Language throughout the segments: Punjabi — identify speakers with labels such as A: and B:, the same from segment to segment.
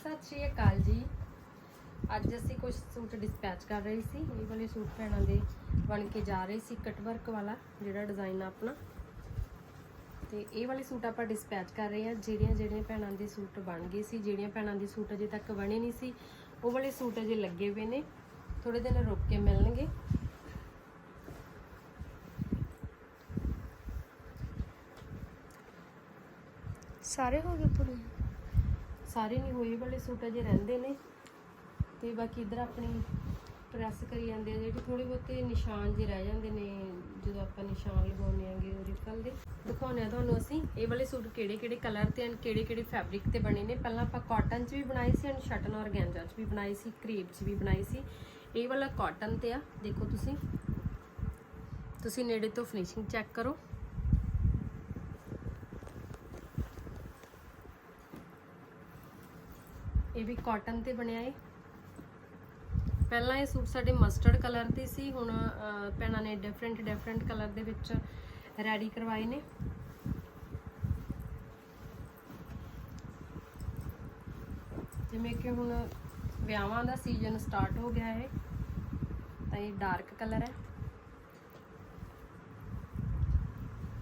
A: ਸਤਿ ਸ਼੍ਰੀ ਅਕਾਲ ਜੀ। ਅੱਜ ਅਸੀਂ ਕੁਝ ਸੂਟ ਡਿਸਪੈਚ ਕਰ ਰਹੇ ਸੀ। ਇਹ ਵਾਲੇ ਸੂਟ ਭੈਣਾਂ ਦੇ ਬਣ ਕੇ ਜਾ ਰਹੇ ਸੀ ਕਟ ਵਰਕ ਵਾਲਾ, ਜਿਹੜਾ ਡਿਜ਼ਾਈਨ ਆ ਆਪਣਾ। ਤੇ ਇਹ ਵਾਲੇ ਸੂਟ ਆਪਾਂ ਡਿਸਪੈਚ ਕਰ ਰਹੇ ਹਾਂ ਜਿਹੜੀਆਂ ਜਿਹੜੀਆਂ ਭੈਣਾਂ ਦੇ ਸੂਟ ਬਣ ਗਏ ਸੀ, ਜਿਹੜੀਆਂ ਭੈਣਾਂ ਦੇ ਸੂਟ ਅਜੇ ਤੱਕ ਬਣੇ ਨਹੀਂ ਸੀ, ਉਹ ਵਾਲੇ ਸੂਟ ਅਜੇ ਲੱਗੇ ਹੋਏ ਨੇ। ਥੋੜੇ ਦਿਨ ਰੁਕ ਕੇ ਮਿਲਣਗੇ।
B: ਸਾਰੇ ਹੋ ਗਏ ਪੂਰੇ?
A: ਸਾਰੇ ਨਹੀਂ ਹੋਏ ਵਾਲੇ ਸੂਟ ਅਜੇ ਰਹਿੰਦੇ ਨੇ। ਤੇ ਬਾਕੀ ਇਧਰ ਆਪਣੀ ਪ੍ਰੈਸ ਕਰੀ ਜਾਂਦੇ ਆ, ਜਿਹੜੇ ਥੋੜੇ ਬਹੁਤੇ ਨਿਸ਼ਾਨ ਜਿਹੇ ਰਹਿ ਜਾਂਦੇ ਨੇ, ਜਦੋਂ ਆਪਾਂ ਨਿਸ਼ਾਨ ਲਗਾਉਂਦੇ ਆਂਗੇ ਓਰੀਕਲ ਦੇ। ਦਿਖਾਉਂਦੇ ਆ ਤੁਹਾਨੂੰ ਅਸੀਂ, ਇਹ ਵਾਲੇ ਸੂਟ ਕਿਹੜੇ ਕਿਹੜੇ ਕਲਰ ਤੇ ਐਂਡ ਕਿਹੜੇ ਕਿਹੜੇ ਫੈਬਰਿਕ ਤੇ ਬਣੇ ਨੇ। ਪਹਿਲਾਂ ਆਪਾਂ ਕਾਟਨ 'ਚ ਵੀ ਬਣਾਏ ਸੀ ਐਂਡ ਸ਼ਟਨ ਔਰਗੈਂਜਾ 'ਚ ਵੀ ਬਣਾਏ ਸੀ ਕਰੀਬ 'ਚ ਵੀ ਬਣਾਏ ਸੀ। ਇਹ ਵਾਲਾ ਕਾਟਨ ਤੇ ਆ, ਦੇਖੋ ਤੁਸੀਂ। ਤੁਸੀਂ ਨੇੜੇ ਤੋਂ ਫਿਨਿਸ਼ਿੰਗ ਚੈੱਕ ਕਰੋ। ਇਹ ਵੀ ਕਾਟਨ ਤੇ ਬਣਿਆ ਏ। ਪਹਿਲਾਂ ਇਹ ਸੂਟ ਸਾਡੇ ਮਸਟਰਡ ਕਲਰ ਤੇ ਸੀ ਹੁਣ ਅਹ, ਭੈਣਾਂ ਨੇ ਡਿਫਰੈਂਟ ਡਿਫਰੈਂਟ ਕਲਰ ਦੇ ਵਿੱਚ ਰੈਡੀ ਕਰਵਾਏ ਨੇ। ਜਿਵੇਂ ਕਿ ਹੁਣ ਵਿਆਹਾਂ ਦਾ ਸੀਜ਼ਨ ਸਟਾਰਟ ਹੋ ਗਿਆ ਹੈ ਤਾਂ ਇਹ ਡਾਰਕ ਕਲਰ ਹੈ।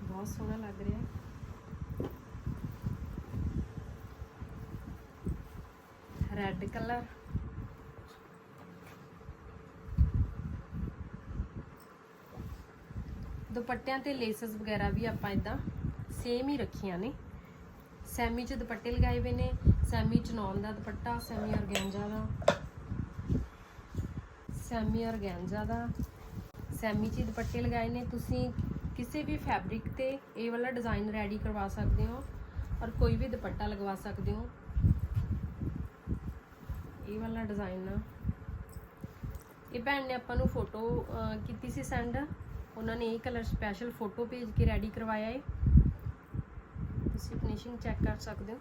A: ਬਹੁਤ ਸੋਹਣਾ ਲੱਗ ਰਿਹਾ ਹੈ ਰੈੱਡ ਕਲਰ ਦੁਪੱਟਿਆਂ ਤੇ ਲੇਸਸ ਵਗੈਰਾ ਵੀ ਆਪਾਂ ਇਦਾਂ ਸੇਮ ਹੀ ਰੱਖੀਆਂ ਨੇ। ਸੈਮੀ ਚ ਦੁਪੱਟੇ ਲਗਾਏ ਹੋਏ ਨੇ ਸੈਮੀ ਚਨੌਨ ਦਾ ਦੁਪੱਟਾ ਸੈਮੀ ਔਰਗੈਂਜਾ ਦਾ। ਸੈਮੀ ਔਰਗੈਂਜਾ ਦਾ। ਸੈਮੀ ਚ ਹੀ ਦੁਪੱਟੇ ਲਗਾਏ ਨੇ। ਤੁਸੀਂ ਕਿਸੇ ਵੀ ਫੈਬਰਿਕ ਤੇ ਇਹ ਵਾਲਾ ਡਿਜ਼ਾਈਨ ਰੈਡੀ ਕਰਵਾ ਸਕਦੇ ਹੋ ਔਰ ਕੋਈ ਵੀ ਦੁਪੱਟਾ ਲਗਵਾ ਸਕਦੇ ਹੋ। ਇਹ ਵਾਲਾ ਡਿਜ਼ਾਈਨ ਆ। ਇਹ ਭੈਣ ਨੇ ਆਪਾਂ ਨੂੰ ਫੋਟੋ ਕੀਤੀ ਸੀ ਸੈਂਡ ਉਹਨਾਂ ਨੇ ਇਹ ਕਲਰ ਸਪੈਸ਼ਲ ਫੋਟੋ ਭੇਜ ਕੇ ਰੈਡੀ ਕਰਵਾਇਆ ਹੈ ਤੁਸੀਂ ਫਿਨਿਸ਼ਿੰਗ ਚੈੱਕ ਕਰ ਸਕਦੇ ਹੋ।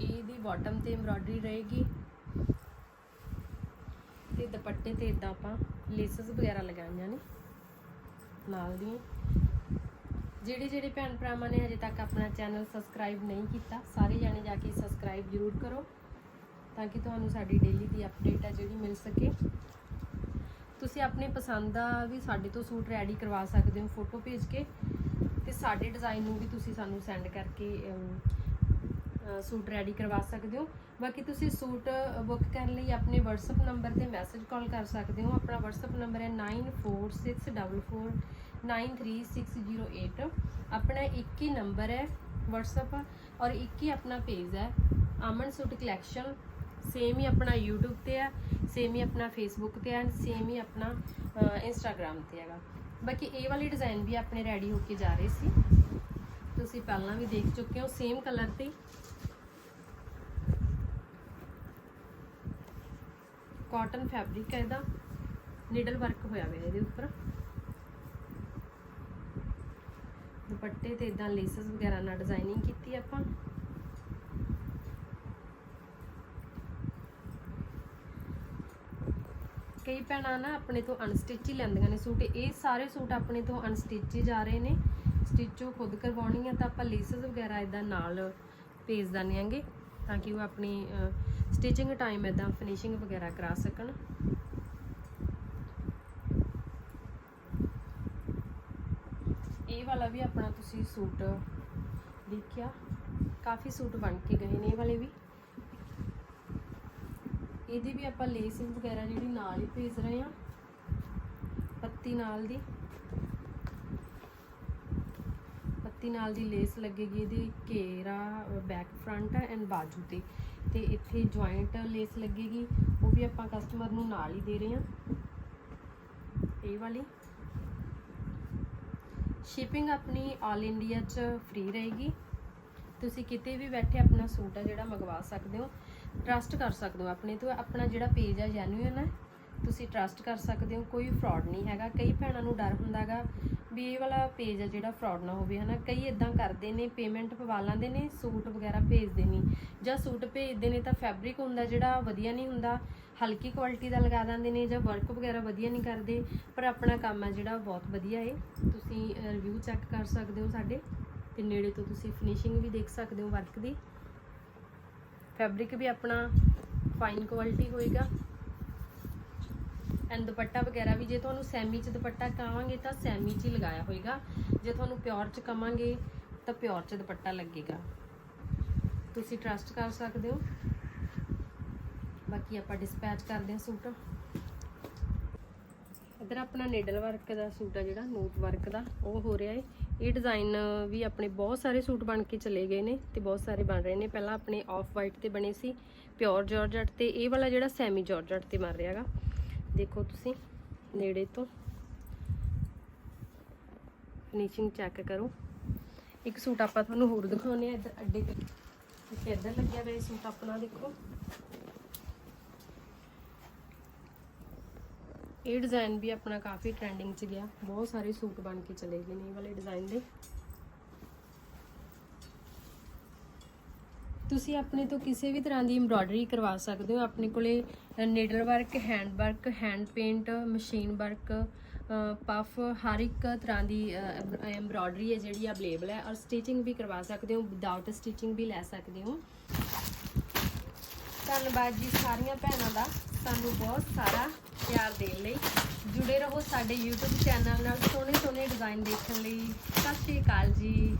A: ਇਹਦੀ ਬਾਟਮ ਤੇ ਐਮਬ੍ਰੋਇਡਰੀ ਰਹੇਗੀ। ਤੇ ਦੁਪੱਟੇ ਤੇ ਇਦਾਂ ਆਪਾਂ ਲੇਸਸ ਵਗੈਰਾ ਲਗਾਈਆਂ ਨੇ। ਨਾਲ ਦੀਆਂ। ਜਿਹੜੇ ਜਿਹੜੇ ਭੈਣ ਭਰਾਵਾਂ ਨੇ ਹਜੇ ਤੱਕ ਆਪਣਾ ਚੈਨਲ ਸਬਸਕ੍ਰਾਈਬ ਨਹੀਂ ਕੀਤਾ, ਸਾਰੇ ਜਾਣੇ ਜਾ ਕੇ ਸਬਸਕ੍ਰਾਈਬ ਜ਼ਰੂਰ ਕਰੋ ਤਾਂ ਕਿ ਤੁਹਾਨੂੰ ਸਾਡੀ ਡੇਲੀ ਦੀ ਅਪਡੇਟ ਆ ਜਿਹੜੀ ਮਿਲ ਸਕੇ। ਤੁਸੀਂ ਆਪਣੇ ਪਸੰਦ ਦਾ ਵੀ ਸਾਡੇ ਤੋਂ ਸੂਟ ਰੈਡੀ ਕਰਵਾ ਸਕਦੇ ਹੋ ਫੋਟੋ ਭੇਜ ਕੇ ਤੇ ਸਾਡੇ ਡਿਜ਼ਾਈਨ ਨੂੰ ਵੀ ਤੁਸੀਂ ਸਾਨੂੰ ਸੈਂਡ ਕਰਕੇ ਸੂਟ ਰੈਡੀ ਕਰਵਾ ਸਕਦੇ ਹੋ। ਬਾਕੀ ਤੁਸੀਂ ਸੂਟ ਬੁੱਕ ਕਰਨ ਲਈ ਆਪਣੇ WhatsApp ਨੰਬਰ ਤੇ ਮੈਸੇਜ ਕਾਲ ਕਰ ਸਕਦੇ ਹੋ। ਆਪਣਾ WhatsApp ਨੰਬਰ ਹੈ 9464493608 ਆਪਣਾ ਇੱਕ ਹੀ ਨੰਬਰ ਹੈ WhatsApp ਔਰ ਇੱਕ ਹੀ ਆਪਣਾ ਪੇਜ ਹੈ ਅਮਨ ਸੂਟ ਕਲੈਕਸ਼ਨ ਸੇਮ ਹੀ ਆਪਣਾ YouTube ਤੇ ਹੈ ਸੇਮ ਹੀ ਆਪਣਾ Facebook ਤੇ ਹੈ ਸੇਮ ਹੀ ਆਪਣਾ Instagram ਤੇ ਹੈਗਾ ਬਾਕੀ ਇਹ ਵਾਲੇ ਡਿਜ਼ਾਈਨ ਵੀ ਆਪਣੇ ਰੈਡੀ ਹੋ ਕੇ ਜਾ ਰਹੇ ਸੀ ਤੁਸੀਂ ਪਹਿਲਾਂ ਵੀ ਦੇਖ ਚੁੱਕੇ ਹੋ ਸੇਮ ਕਲਰ ਤੇ ਕਾਟਨ ਫੈਬਰਿਕ ਹੈ ਇਹਦਾ ਨੀਡਲ ਵਰਕ ਹੋਇਆ ਹੋਇਆ ਇਹਦੇ ਉੱਪਰ ਦੁਪੱਟੇ ਤੇ ਇਦਾਂ ਲੇਸਸ ਵਗੈਰਾ ਨਾਲ ਡਿਜ਼ਾਈਨਿੰਗ ਕੀਤੀ ਆਪਾਂ। ਕਈ ਭੈਣਾਂ ਨਾ ਆਪਣੇ ਤੋਂ ਅਨਸਟਿਚ ਹੀ ਲੈਂਦੀਆਂ ਨੇ ਸੂਟ, ਇਹ ਸਾਰੇ ਸੂਟ ਆਪਣੇ ਤੋਂ ਅਨਸਟਿਚ ਹੀ ਜਾ ਰਹੇ ਨੇ। ਸਟਿਚ ਉਹ ਖੁਦ ਕਰਵਾਉਣੀ ਆ ਤਾਂ ਆਪਾਂ ਲੇਸਸ ਵਗੈਰਾ ਇਦਾਂ ਨਾਲ ਭੇਜ ਦਿੰਦੇ ਆਂਗੇ ਤਾਂ ਕਿ ਉਹ ਆਪਣੀ ਸਟਿਚਿੰਗ ਟਾਈਮ ਇਦਾਂ ਫਿਨਿਸ਼ਿੰਗ ਵਗੈਰਾ ਕਰਾ ਸਕਣ ਇਹ ਵਾਲਾ ਵੀ ਆਪਣਾ ਤੁਸੀਂ ਸੂਟ ਦੇਖਿਆ? ਕਾਫੀ ਸੂਟ ਬਣ ਕੇ ਗਏ ਨੇ ਇਹ ਵਾਲੇ ਵੀ। ਇਹਦੀ ਵੀ ਆਪਾਂ ਲੇਸ ਵਗੈਰਾ ਜਿਹੜੀ ਨਾਲ ਹੀ ਭੇਜ ਰਹੇ ਆ ਪੱਤੀ ਨਾਲ ਦੀ। ਪੱਤੀ ਨਾਲ ਦੀ ਲੇਸ ਲੱਗੇਗੀ ਇਹਦੀ ਘੇਰਾ, ਬੈਕ ਫਰੰਟ ਐਂਡ ਬਾਜੂ ਤੇ। ਤੇ ਇੱਥੇ ਜੁਆਇੰਟ ਲੇਸ ਲੱਗੇਗੀ। ਉਹ ਵੀ ਆਪਾਂ ਕਸਟਮਰ ਨੂੰ ਨਾਲ ਹੀ ਦੇ ਰਹੇ ਆ ਇਹ ਵਾਲੀ। ਸ਼ਿਪਿੰਗ ਆਪਣੀ ਆਲ ਇੰਡੀਆ 'ਚ ਫ੍ਰੀ ਰਹੇਗੀ। ਤੁਸੀਂ ਕਿਤੇ ਵੀ ਬੈਠੇ ਆਪਣਾ ਸੂਟ ਆ ਜਿਹੜਾ ਮੰਗਵਾ ਸਕਦੇ ਹੋ। ਟਰਸਟ ਕਰ ਸਕਦੇ ਹੋ ਆਪਣੇ ਤੋਂ। ਆਪਣਾ ਜਿਹੜਾ ਪੇਜ ਆ ਜੈਨੂਇਨ ਹੈ ਤੁਸੀਂ ਟਰਸਟ ਕਰ ਸਕਦੇ ਹੋ, ਕੋਈ ਫਰਾਡ ਨਹੀਂ ਹੈਗਾ। ਕਈ ਭੈਣਾਂ ਨੂੰ ਡਰ ਹੁੰਦਾਗਾ ਵੀ ਇਹ ਵਾਲਾ ਪੇਜ ਆ ਜਿਹੜਾ ਫਰਾਡ ਨਾ ਹੋਵੇ, ਹਨਾ। ਕਈ ਇਦਾਂ ਕਰਦੇ ਨੇ ਪੇਮੈਂਟ ਪਵਾ ਲੈਂਦੇ ਨੇ, ਸੂਟ ਵਗੈਰਾ ਭੇਜਦੇ ਨਹੀਂ ਜਾਂ ਸੂਟ ਭੇਜਦੇ ਨੇ ਤਾਂ ਫੈਬਰਿਕ ਹੁੰਦਾ ਜਿਹੜਾ ਵਧੀਆ ਨਹੀਂ ਹੁੰਦਾ, ਹਲਕੀ ਕੁਆਲਿਟੀ ਦਾ ਲਗਾ ਦਿੰਦੇ ਨੇ ਜਾਂ ਵਰਕ ਵਗੈਰਾ ਵਧੀਆ ਨਹੀਂ ਕਰਦੇ, ਪਰ ਆਪਣਾ ਕੰਮ ਹੈ ਜਿਹੜਾ ਬਹੁਤ ਵਧੀਆ ਏ। ਤੁਸੀਂ ਰਿਵਿਊ ਚੈੱਕ ਕਰ ਸਕਦੇ ਹੋ ਸਾਡੇ, ਤੇ ਨੇੜੇ ਤੋਂ ਤੁਸੀਂ ਫਿਨਿਸ਼ਿੰਗ ਵੀ ਦੇਖ ਸਕਦੇ ਹੋ ਵਰਕ ਦੀ। ਫੈਬਰਿਕ ਵੀ ਆਪਣਾ ਫਾਈਨ ਕੁਆਲਿਟੀ ਹੋਏਗਾ। ਐਂਡ ਦੁਪੱਟਾ ਵਗੈਰਾ ਵੀ, ਜੇ ਤੁਹਾਨੂੰ ਸੈਮੀ ਚ ਦੁਪੱਟਾ ਕਹਾਂਗੇ ਤਾਂ ਸੈਮੀ ਚ ਹੀ ਲਗਾਇਆ ਹੋਏਗਾ। ਜੇ ਤੁਹਾਨੂੰ ਪਿਓਰ ਚ ਕਵਾਂਗੇ ਤਾਂ ਪਿਓਰ ਚ ਦੁਪੱਟਾ ਲੱਗੇਗਾ। ਤੁਸੀਂ ਟਰਸਟ ਕਰ ਸਕਦੇ ਹੋ। ਬਾਕੀ ਆਪਾਂ ਡਿਸਪੈਚ ਕਰਦੇ ਹਾਂ ਸੂਟ। ਇਧਰ ਆਪਣਾ ਨੀਡਲ ਵਰਕ ਦਾ ਸੂਟ ਆ ਜਿਹੜਾ ਨੋਟ ਵਰਕ ਦਾ, ਉਹ ਹੋ ਰਿਹਾ ਹੈ ਇਹ ਡਿਜ਼ਾਈਨ ਵੀ ਆਪਣੇ ਬਹੁਤ ਸਾਰੇ ਸੂਟ ਬਣ ਕੇ ਚਲੇ ਗਏ ਨੇ ਤੇ ਬਹੁਤ ਸਾਰੇ ਬਣ ਰਹੇ ਨੇ। ਪਹਿਲਾਂ ਆਪਣੇ ਆਫ ਵਾਈਟ ਤੇ ਬਣੇ ਸੀ ਪਿਓਰ ਜਾਰਜਟ ਤੇ। ਇਹ ਵਾਲਾ ਜਿਹੜਾ ਸੈਮੀ ਜਾਰਜਟ ਤੇ ਬਣ ਰਿਹਾਗਾ ਦੇਖੋ ਤੁਸੀਂ ਨੇੜੇ ਤੋਂ। ਫਿਨਿਸ਼ਿੰਗ ਚੈੱਕ ਕਰੋ। ਇੱਕ ਸੂਟ ਆਪਾਂ ਤੁਹਾਨੂੰ ਹੋਰ ਦਿਖਾਉਂਦੇ ਆ ਇੱਧਰ ਅੱਡੇ ਤੇ। ਇੱਕ ਇੱਧਰ ਲੱਗਿਆ ਹੋਇਆ ਇਹ ਸੂਟ ਆਪਣਾ, ਦੇਖੋ। ਇਹ ਡਿਜ਼ਾਈਨ ਵੀ ਆਪਣਾ ਕਾਫੀ ਟ੍ਰੈਂਡਿੰਗ 'ਚ ਗਿਆ। ਬਹੁਤ ਸਾਰੇ ਸੂਟ ਬਣ ਕੇ ਚਲੇ ਗਏ ਨੇ ਇਹ ਵਾਲੇ ਡਿਜ਼ਾਈਨ ਦੇ। ਤੁਸੀਂ ਆਪਣੇ ਤੋਂ ਕਿਸੇ ਵੀ ਤਰ੍ਹਾਂ ਦੀ ਐਮਬ੍ਰੋਇਡਰੀ ਕਰਵਾ ਸਕਦੇ ਹੋ। ਆਪਣੇ ਕੋਲੇ needle work hand work hand paint machine work puff ਹਰ ਇੱਕ ਤਰ੍ਹਾਂ ਦੀ ਐਮਬ੍ਰੋਇਡਰੀ ਹੈ ਜਿਹੜੀ ਅਵੇਲੇਬਲ ਹੈ ਔਰ ਸਟਿਚਿੰਗ ਵੀ ਕਰਵਾ ਸਕਦੇ ਹੋ। ਵਿਦਆਊਟ ਸਟਿਚਿੰਗ ਵੀ ਲੈ ਸਕਦੇ ਹੋ। ਧੰਨਵਾਦ ਜੀ ਸਾਰੀਆਂ ਭੈਣਾਂ ਦਾ। ਸਾਨੂੰ ਬਹੁਤ ਸਾਰਾ ਪਿਆਰ ਦੇਣ ਲਈ। ਜੁੜੇ ਰਹੋ ਸਾਡੇ YouTube ਚੈਨਲ ਨਾਲ ਸੋਹਣੇ ਸੋਹਣੇ ਡਿਜ਼ਾਈਨ ਦੇਖਣ ਲਈ। ਸਤਿ ਸ਼੍ਰੀ ਅਕਾਲ ਜੀ।